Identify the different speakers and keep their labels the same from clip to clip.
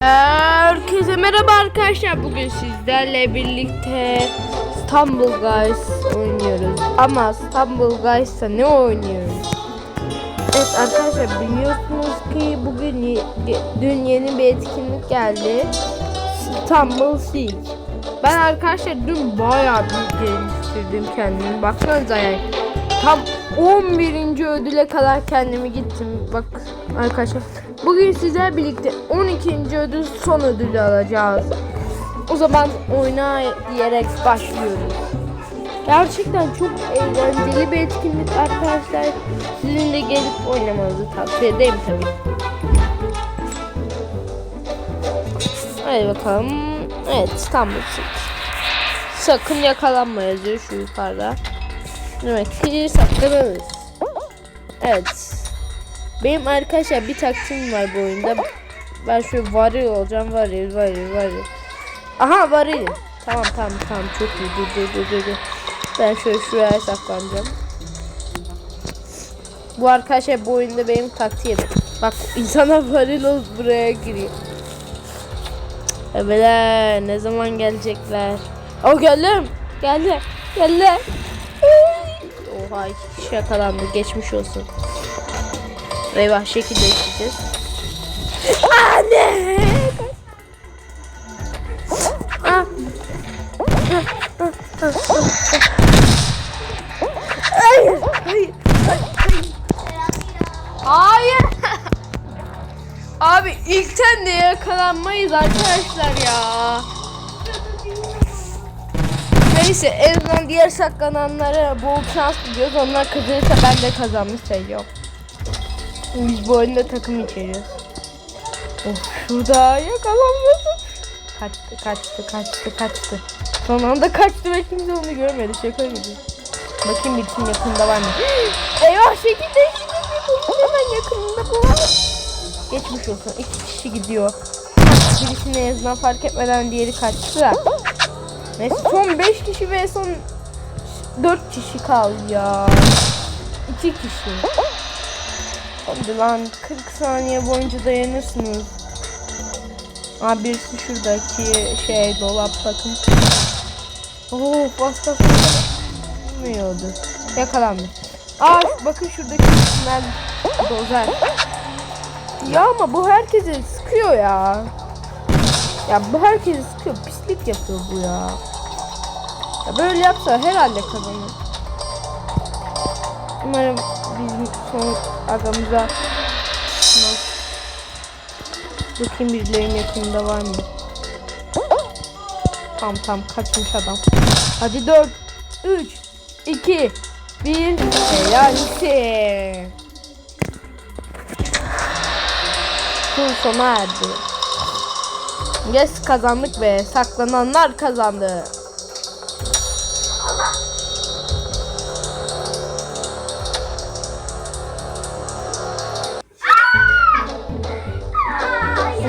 Speaker 1: Herkese merhaba arkadaşlar. Bugün sizlerle birlikte Stumble Guys oynuyoruz. Ama Stumble Guys'ta ne oynuyoruz? Evet arkadaşlar biliyorsunuz ki bugün dün yeni bir etkinlik geldi. Stumble Seek. Ben arkadaşlar dün bayağı bir geliştirdim kendimi. Baksanıza yani. Tam 11. ödüle kadar kendimi gittim. Bak arkadaşlar. Bugün sizler birlikte 12. ödül son ödülü alacağız. O zaman oyna diyerek başlıyoruz. Gerçekten çok eğlenceli bir etkinlik arkadaşlar. Sizin de gelip oynamanızı tavsiye ederim tabii. Hadi bakalım. Evet İstanbul City. Sakın yakalanma yazıyor şu yukarıda. Demek ki saklanırız. Evet. Benim arkadaşlar bir taktiğim var bu oyunda. Ben şöyle varil olacağım. Varil, varil, varil. Aha varil. Tamam tamam tamam çok iyi. Dur dur dur dur. Ben şöyle şuraya saklanacağım. Bu arkadaşlar bu oyunda benim taktiğim. Bak insana varil olup buraya giriyor. Evet ne zaman gelecekler? O geldim. Geldi. Geldi. Oha yakalandı. Geçmiş olsun. Eyvah şekil değiştireceğiz. Anne! Hayır, hayır, hayır. Hayır. Abi ilkten de yakalanmayız arkadaşlar ya. Neyse en azından diğer saklananlara bol şans diliyoruz. Onlar kazanırsa ben de kazanmış sayıyorum. Biz bu oyunda takım içeriyoruz. Of şurada yakalanmasın. Kaçtı kaçtı kaçtı kaçtı. Son anda kaçtı ve kimse onu görmedi. Şaka gibi. Bakayım bir kim yakında var mı? Eyvah şekil değiştirdi. Hemen yakınında bu var. Geçmiş olsun. İki kişi gidiyor. Birisini en azından fark etmeden diğeri kaçtı da. Neyse son 5 kişi ve son 4 kişi kaldı ya. 2 kişi. Hadi lan 40 saniye boyunca dayanırsınız. Aa birisi şuradaki şey dolap bakın. Oo bas. Bilmiyordu. Yakalandı. Aa bakın şuradaki isimler dozer. Ya ama bu herkesi sıkıyor ya. Ya bu herkesi sıkıyor. Pislik yapıyor bu ya. Ya böyle yapsa herhalde kazanır. Umarım bizim son adamıza çıkmaz. Bakayım birilerinin yakınında var mı? Tam tam kaçmış adam. Hadi 4 3 2 1 Helalsin. Tur sona erdi. Yes kazandık be. Saklananlar kazandı.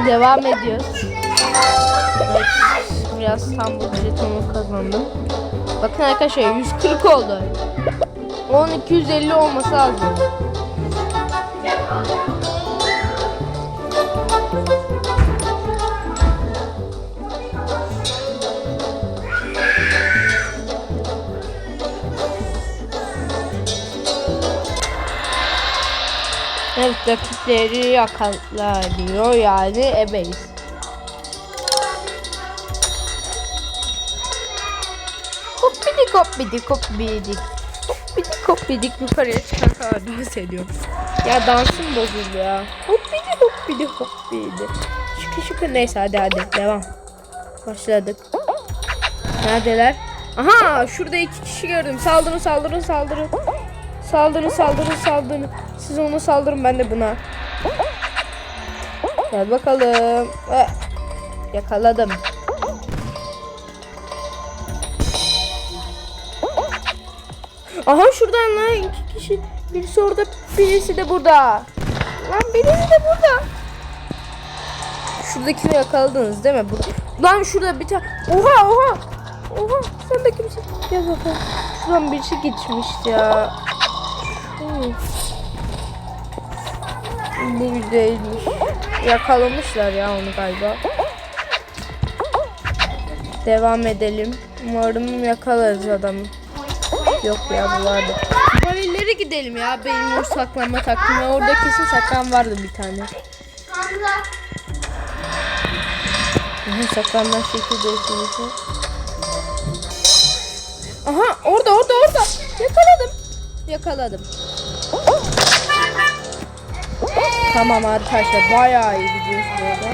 Speaker 1: Devam ediyoruz. Evet, biraz tam bu jetonu kazandım. Bakın arkadaşlar 140 oldu. 10 250 olması lazım. Rakipleri yakalanıyor yani ebeyiz. Hoppidik hoppidik hoppidik. Hoppidik hoppidik yukarıya çıkan kadar dans ediyorum. Ya dansım bozuldu ya. Hoppidik hoppidik hoppidik. Şıkı şıkı neyse hadi hadi devam. Başladık. Neredeler? Aha şurada iki kişi gördüm. Saldırın saldırın saldırın. Saldırın saldırın saldırın. Siz ona saldırın ben de buna. Gel bakalım. Eh, Yakaladım. Aha şuradan lan iki kişi. Birisi orada birisi de burada. Lan birisi de burada. Şuradakini yakaladınız değil mi? Bu- Lan şurada bir tane. Oha oha. Oha sen de kimsin? Gel bakalım. Şuradan birisi geçmişti ya. Hı. Bu güzelmiş. Yakalamışlar ya onu galiba. Devam edelim. Umarım yakalarız adamı. Yok ya bu vardı. Varilleri gidelim ya. Benim o saklanma takvimi. Orada kesin saklan vardı bir tane. Saklanma şekli değiştirmişler. Aha orada orada orada. Yakaladım. Yakaladım. Tamam arkadaşlar bayağı iyi gidiyoruz bu arada.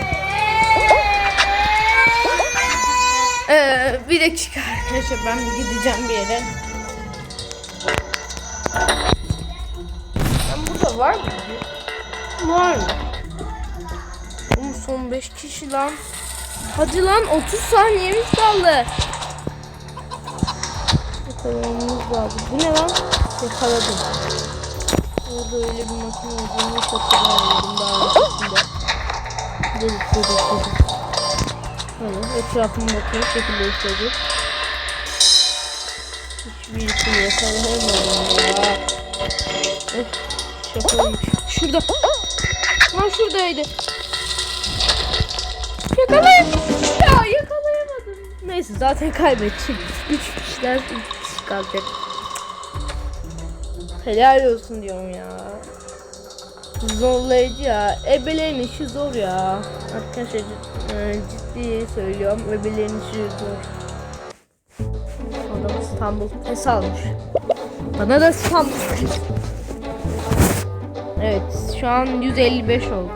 Speaker 1: Ee, bir dakika arkadaşlar ben gideceğim bir yere. Ben burada var mı? Var mı? Oğlum son 5 kişi lan. Hadi lan 30 saniyemiz kaldı. Yakalamamız lazım. Bu ne lan? Yakaladım. Orada öyle bir makine olduğunu hiç hatırlamıyorum daha öncesinde. Dedik dedik dedik. Böyle etrafıma bakıyorum şekil değiştirdim. Hiçbirisini yakalayamadım ya. Öf, şakaymış. Şurada. Lan şuradaydı. Yakalayın. Ya yakalayamadım. Neyse zaten kaybedecek. Üç kişiler üç kişi kalacak. Helal olsun diyorum ya. Zorlayıcı ya. Ebelerin işi zor ya. Arkadaşlar e, ciddi söylüyorum. Ebelerin işi zor. Adam İstanbul pes almış. Bana da İstanbul. Evet şu an 155 oldu.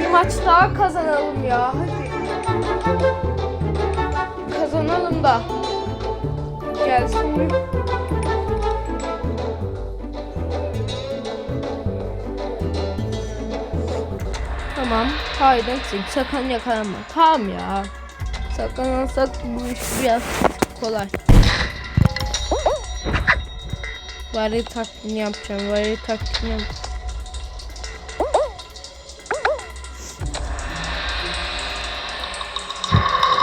Speaker 1: Bir maç daha kazanalım ya. Hadi. Kazanalım da. Gelsin. Tamam. Çık. Sakın yakalanma. Tamam ya. Saklanırsak bu iş biraz kolay. Varil taktiğini yapacağım. Varil taktiğini yap-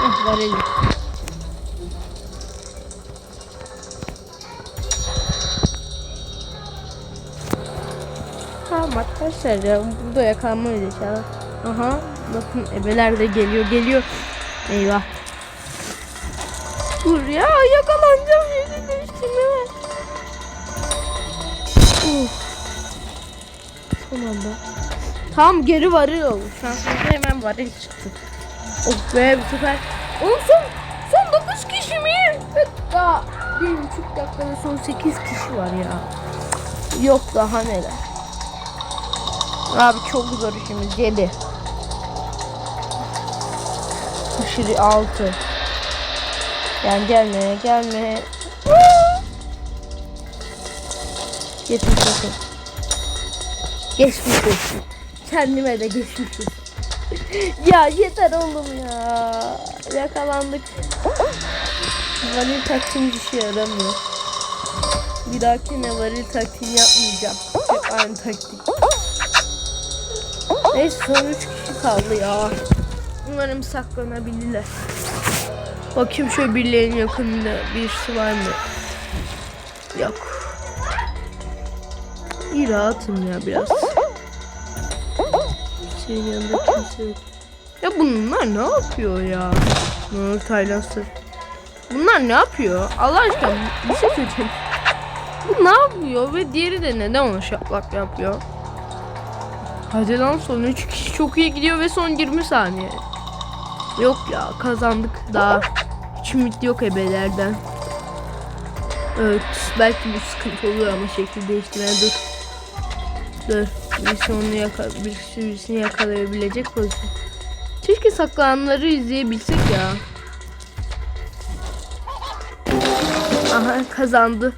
Speaker 1: Heh, varil. Tamam arkadaşlar ya burada yakalanmayız inşallah. Aha bakın ebeler de geliyor geliyor. Eyvah. Dur ya yakalanacağım yeni değiştirme var. Uf. Son anda. Tam geri varil oldu. Şansımıza hemen varil çıktı. Of be bu sefer. Oğlum son, son 9 kişi mi? Daha bir buçuk dakikada son 8 kişi var ya. Yok daha neler. Abi çok zor işimiz 7. Aşırı 6. Yani gelme gelme. Geçmiş olsun. Geçmiş olsun. Kendime de geçmiş olsun. ya yeter oğlum ya. Yakalandık. Varil taktiğimiz işe yaramıyor. Bir dahakine varil taktiğini yapmayacağım. Hep aynı taktik. Neyse son 3 kişi kaldı ya. Umarım saklanabilirler. Bakayım şöyle birilerinin yakınında birisi var mı? Yok. İyi rahatım ya biraz. Senin yanında kimse yok. Ya bunlar ne yapıyor ya? Nur Tayland'sı. Bunlar ne yapıyor? Allah aşkına bir şey söyleyeceğim. Bu ne yapıyor ve diğeri de neden ona şaplak yapıyor? Hadi lan son 3 kişi çok iyi gidiyor ve son 20 saniye. Yok ya kazandık daha. Hiç ümit yok ebelerden. Evet belki bu sıkıntı olur ama şekil değiştiren dur. Dur. Birisi onu yaka birisi birisini yakalayabilecek pozisyon. Keşke saklananları izleyebilsek ya. Aha kazandı.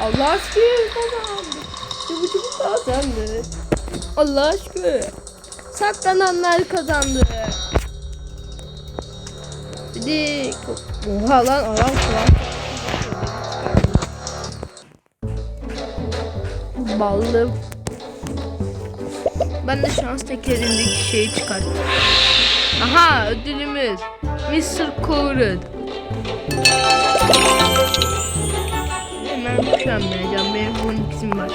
Speaker 1: Allah aşkına kazandı. Çabucuk kazandı. Allah aşkına. Saklananlar kazandı. De oha lan adam falan. Ballı. Ben de şans tekerindeki şeyi çıkarttım. Aha ödülümüz. Mr. Colored. hemen üşenmeyeceğim. Benim 12'sim var.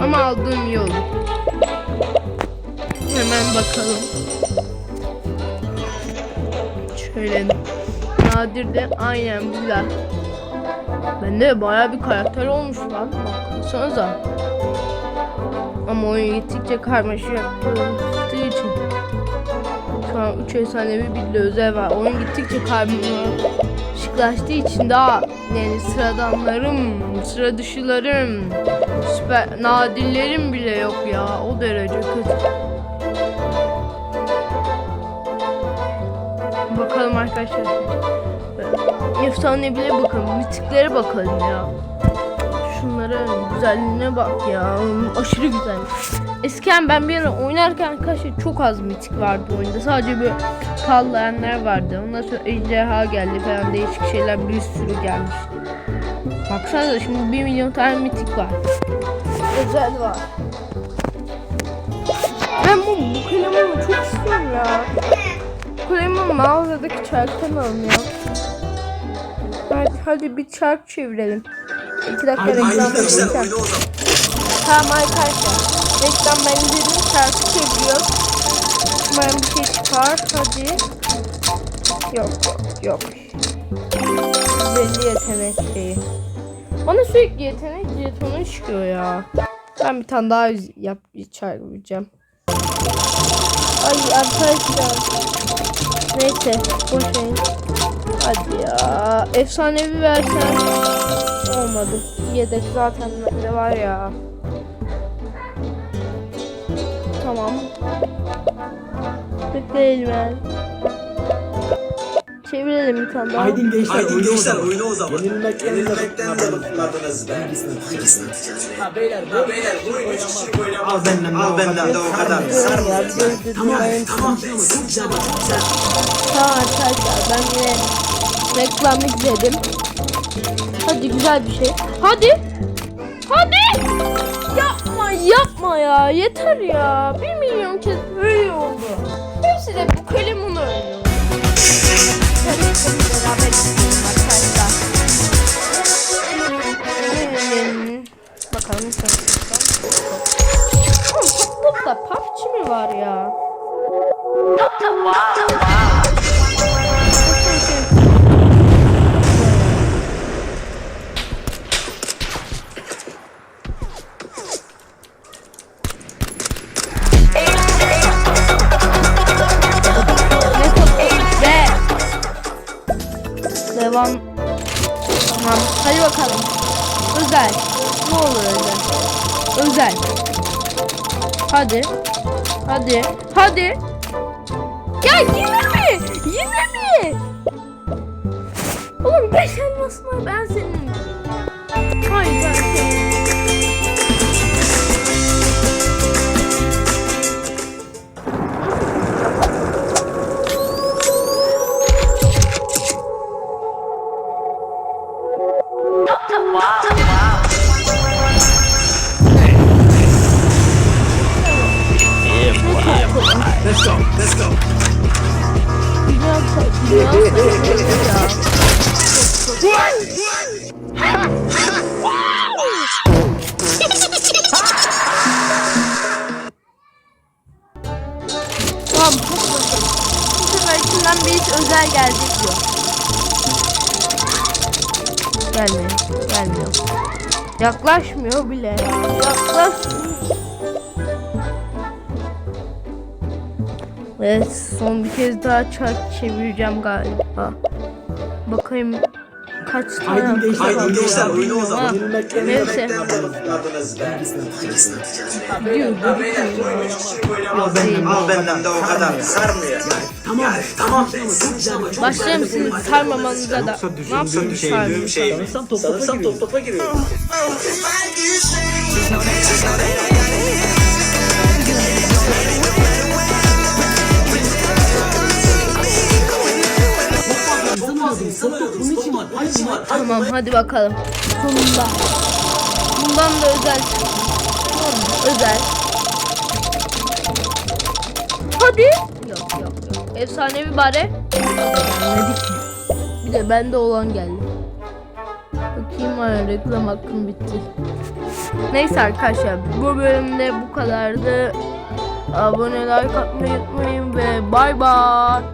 Speaker 1: Ama aldığım iyi. Hemen bakalım. Şöyle nadir de aynen güzel. Bende baya bir karakter olmuş lan. Baksanıza. Ama oyun gittikçe karmaşık yaptığı için. Şu an 3 efsanevi bir özel var. Oyun gittikçe karmaşıklaştığı için daha yani sıradanlarım, sıra dışılarım, süper nadirlerim bile yok ya. O derece kötü. Bakalım arkadaşlar. Efsane bile bakalım. Mitiklere bakalım ya. Şunlara güzelliğine bak ya. Aşırı güzel. Eskiden ben bir ara oynarken arkadaşlar çok az mitik vardı oyunda. Sadece böyle pallayanlar vardı. Ondan sonra ejderha geldi falan değişik şeyler bir sürü gelmiş. Baksana şimdi 1 milyon tane mitik var. Özel var. Ben bu, bu kalemanı çok istiyorum ya. Bu kalemanı mağazadaki çarktan alın ya. Hadi, hadi bir çark çevirelim. İki dakika reklam vereceğim. Tamam arkadaşlar. Reklam ben izledim. Çarkı çeviriyor. Umarım bir şey çıkar. Hadi. Yok yok yok. Belli yetenek şeyi. Bana sürekli yetenek jetonu çıkıyor ya. Ben bir tane daha yap bir çark yapacağım. Ay arkadaşlar. Neyse boş verin. Hadi ya. Efsanevi versen olmadı. Yedek zaten bende var ya. Tamam. Bekleyelim yani. Çevirelim bir tane daha.
Speaker 2: Aydın gençler
Speaker 3: Aydın
Speaker 2: oyunu
Speaker 3: gençler oyunu o zaman.
Speaker 2: Yenilmekten de bıkmadınız.
Speaker 3: be.
Speaker 2: Hangisini
Speaker 3: be?
Speaker 2: Ha beyler
Speaker 3: Ha beyler bu oyunu üç kişilik oynamaz.
Speaker 2: Al benden de
Speaker 3: Al
Speaker 2: o
Speaker 3: benden
Speaker 2: kadar.
Speaker 3: de o kadar.
Speaker 1: Dilerim.
Speaker 3: Tamam be çok güzel bak.
Speaker 1: Tamam arkadaşlar ben yine reklam izledim. Hadi güzel bir şey. Hadi. Hadi. Yapma yapma ya. Yeter ya. Bir milyon kez böyle oldu. Hepsi de bu kalemunu oynuyor. Hadi beraber izleyelim arkadaşlar. Bakalım nasıl. Oğlum toplulukta PUBG mi var ya? Ne Devam. Tamam. Hadi bakalım. Özel. Ne olur özel. Özel. Hadi. Hadi. Hadi. Ya yine mi? Yine mi? Oğlum beş elmasın var ben senin. Hayır ben senin. Yaklaşmıyor bile. Yaklaşmıyor. Evet son bir kez daha çark çevireceğim galiba. Bakayım kaç tane
Speaker 2: gençler
Speaker 3: Aydın gençler
Speaker 2: zaman.
Speaker 3: oyunu o zaman.
Speaker 1: Neyse.
Speaker 3: Hangisini kişilik oynamaz.
Speaker 2: Al benden de
Speaker 3: Al
Speaker 2: o
Speaker 3: benden de o kadar. Sarmıyor.
Speaker 2: Tamam.
Speaker 3: Tamam
Speaker 1: Başlarım sizin sarmamanıza da.
Speaker 2: Yoksa
Speaker 1: Ne yapayım
Speaker 2: düşündüğüm şey?
Speaker 3: Düşündüğüm şey mi?
Speaker 2: Sanırsam top topa giriyor.
Speaker 3: Topa giriyor.
Speaker 2: Bunun için var. Bunun için var.
Speaker 1: Tamam hadi bakalım. Sonunda. Bundan da özel. Tamam mı? Özel. Hadi. Yok yok yok. Efsanevi bari. Gelmedi ki. Bir de bende olan geldi. Bakayım. var reklam hakkım bitti. Neyse arkadaşlar bu bölümde bu kadardı. Abone like atmayı unutmayın ve bay bay.